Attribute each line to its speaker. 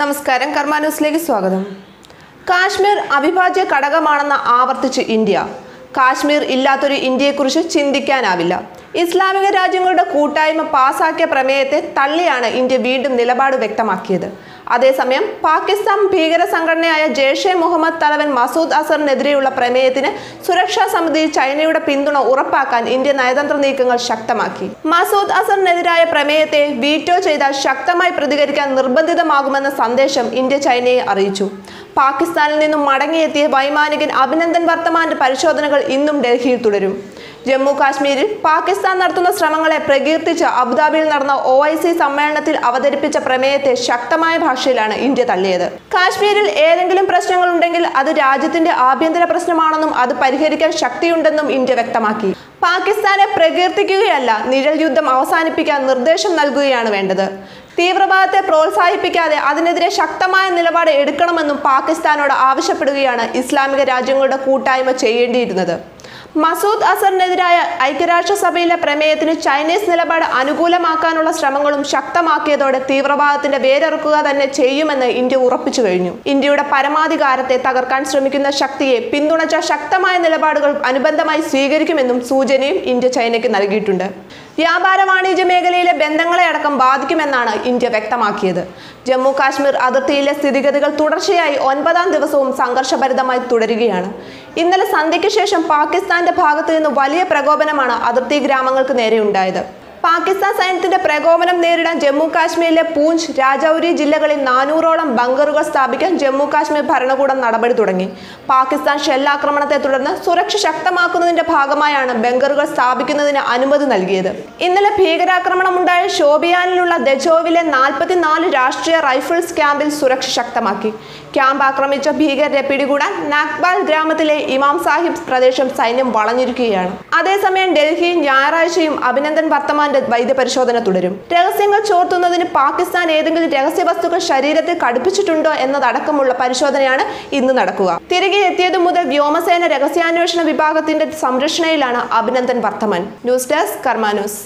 Speaker 1: നമസ്കാരം കർമ്മ ന്യൂസിലേക്ക് സ്വാഗതം. കാശ്മീർ അവിഭാജ്യ ഘടകമാണെന്ന് ആവർത്തിച്ച് ഇന്ത്യ. കാശ്മീർ ഇല്ലാത്തൊരു ഇന്ത്യയെക്കുറിച്ച് ചിന്തിക്കാനാവില്ല. ഇസ്ലാമിക രാജ്യങ്ങളുടെ കൂട്ടായ്മ പാസാക്കിയ പ്രമേയത്തെ തള്ളിയാണ് ഇന്ത്യ വീണ്ടും നിലപാട് വ്യക്തമാക്കിയത്. അതേസമയം പാകിസ്ഥാൻ ഭീകര സംഘടനയായ ജെയ്ഷെ മുഹമ്മദ് തലവൻ മസൂദ് അസറിനെതിരെയുള്ള പ്രമേയത്തിന് സുരക്ഷാ സമിതി ചൈനയുടെ പിന്തുണ ഉറപ്പാക്കാൻ ഇന്ത്യ നയതന്ത്ര നീക്കങ്ങൾ ശക്തമാക്കി. മസൂദ് അസറിനെതിരായ പ്രമേയത്തെ വീറ്റോ ചെയ്താൽ ശക്തമായി പ്രതികരിക്കാൻ നിർബന്ധിതമാകുമെന്ന സന്ദേശം ഇന്ത്യ ചൈനയെ അറിയിച്ചു. പാകിസ്ഥാനിൽ നിന്നും മടങ്ങിയെത്തിയ വൈമാനികൻ അഭിനന്ദൻ വർത്തമാന്റെ പരിശോധനകൾ ഇന്നും ഡൽഹിയിൽ തുടരും. ജമ്മു കാശ്മീരിൽ പാകിസ്ഥാൻ നടത്തുന്ന ശ്രമങ്ങളെ പ്രകീർത്തിച്ച് അബുദാബിയിൽ നടന്ന ഒ ഐ സി സമ്മേളനത്തിൽ അവതരിപ്പിച്ച പ്രമേയത്തെ ശക്തമായ ഭാഷയിലാണ് ഇന്ത്യ തള്ളിയത്. കാശ്മീരിൽ ഏതെങ്കിലും പ്രശ്നങ്ങൾ ഉണ്ടെങ്കിൽ അത് രാജ്യത്തിന്റെ ആഭ്യന്തര പ്രശ്നമാണെന്നും അത് പരിഹരിക്കാൻ ശക്തിയുണ്ടെന്നും ഇന്ത്യ വ്യക്തമാക്കി. പാകിസ്ഥാനെ പ്രകീർത്തിക്കുകയല്ല നിഴൽ യുദ്ധം അവസാനിപ്പിക്കാൻ നിർദ്ദേശം നൽകുകയാണ് വേണ്ടത്. തീവ്രവാദത്തെ പ്രോത്സാഹിപ്പിക്കാതെ അതിനെതിരെ ശക്തമായ നിലപാട് എടുക്കണമെന്നും പാകിസ്ഥാനോട് ആവശ്യപ്പെടുകയാണ് ഇസ്ലാമിക രാജ്യങ്ങളുടെ കൂട്ടായ്മ ചെയ്യേണ്ടിയിരുന്നത്. മസൂദ് അസറിനെതിരായ ഐക്യരാഷ്ട്രസഭയിലെ പ്രമേയത്തിന് ചൈനീസ് നിലപാട് അനുകൂലമാക്കാനുള്ള ശ്രമങ്ങളും ശക്തമാക്കിയതോടെ തീവ്രവാദത്തിന്റെ വേരറുക്കുക തന്നെ ചെയ്യുമെന്ന് ഇന്ത്യ ഉറപ്പിച്ചു കഴിഞ്ഞു. ഇന്ത്യയുടെ പരമാധികാരത്തെ തകർക്കാൻ ശ്രമിക്കുന്ന ശക്തിയെ പിന്തുണച്ച ശക്തമായ നിലപാടുകൾ അനുബന്ധമായി സ്വീകരിക്കുമെന്നും സൂചനയും ഇന്ത്യ ചൈനയ്ക്ക് നൽകിയിട്ടുണ്ട്. വ്യാപാര വാണിജ്യ മേഖലയിലെ ബന്ധങ്ങളെ അടക്കം ബാധിക്കുമെന്നാണ് ഇന്ത്യ വ്യക്തമാക്കിയത്. ജമ്മു കാശ്മീർ അതിർത്തിയിലെ സ്ഥിതിഗതികൾ തുടർച്ചയായി ഒൻപതാം ദിവസവും സംഘർഷഭരിതമായി തുടരുകയാണ്. ഇന്നലെ സന്ധ്യയ്ക്ക് ശേഷം പാകിസ്ഥാന്റെ ഭാഗത്തു നിന്ന് വലിയ പ്രകോപനമാണ് അതിർത്തി ഗ്രാമങ്ങൾക്ക് നേരെ ഉണ്ടായത് പാകിസ്ഥാൻ സൈന്യത്തിന്റെ പ്രകോപനം നേരിടാൻ ജമ്മു കാശ്മീരിലെ പൂഞ്ച് രാജൌരി ജില്ലകളിൽ നാനൂറോളം ബങ്കറുകൾ സ്ഥാപിക്കാൻ ജമ്മു കാശ്മീർ ഭരണകൂടം നടപടി തുടങ്ങി. പാകിസ്ഥാൻ ഷെല്ലാക്രമണത്തെ തുടർന്ന് സുരക്ഷ ശക്തമാക്കുന്നതിന്റെ ഭാഗമായാണ് ബങ്കറുകൾ സ്ഥാപിക്കുന്നതിന് അനുമതി നൽകിയത്. ഇന്നലെ ഭീകരാക്രമണമുണ്ടായ ഷോബിയാനിലുള്ള ദജോവിലെ നാൽപ്പത്തിനാല് രാഷ്ട്രീയ റൈഫിൾസ് ക്യാമ്പിൽ സുരക്ഷ ശക്തമാക്കി. ക്യാമ്പ് ആക്രമിച്ച ഭീകരരെ പിടികൂടാൻ നാഗ്ബാൽ ഗ്രാമത്തിലെ ഇമാം സാഹിബ് പ്രദേശം സൈന്യം വളഞ്ഞിരിക്കുകയാണ്. അതേസമയം ഡൽഹി ഞായറാഴ്ചയും അഭിനന്ദൻ വർത്തമാന്റെ വൈദ്യപരിശോധന തുടരും. രഹസ്യങ്ങൾ ചോർത്തുന്നതിന് പാകിസ്ഥാൻ ഏതെങ്കിലും രഹസ്യ വസ്തുക്കൾ ശരീരത്തിൽ കടുപ്പിച്ചിട്ടുണ്ടോ എന്നതടക്കമുള്ള പരിശോധനയാണ് ഇന്ന് നടക്കുക. തിരികെ എത്തിയതു മുതൽ വ്യോമസേന രഹസ്യാന്വേഷണ വിഭാഗത്തിന്റെ സംരക്ഷണയിലാണ് Abhinandan Varthaman. News desk Karma news.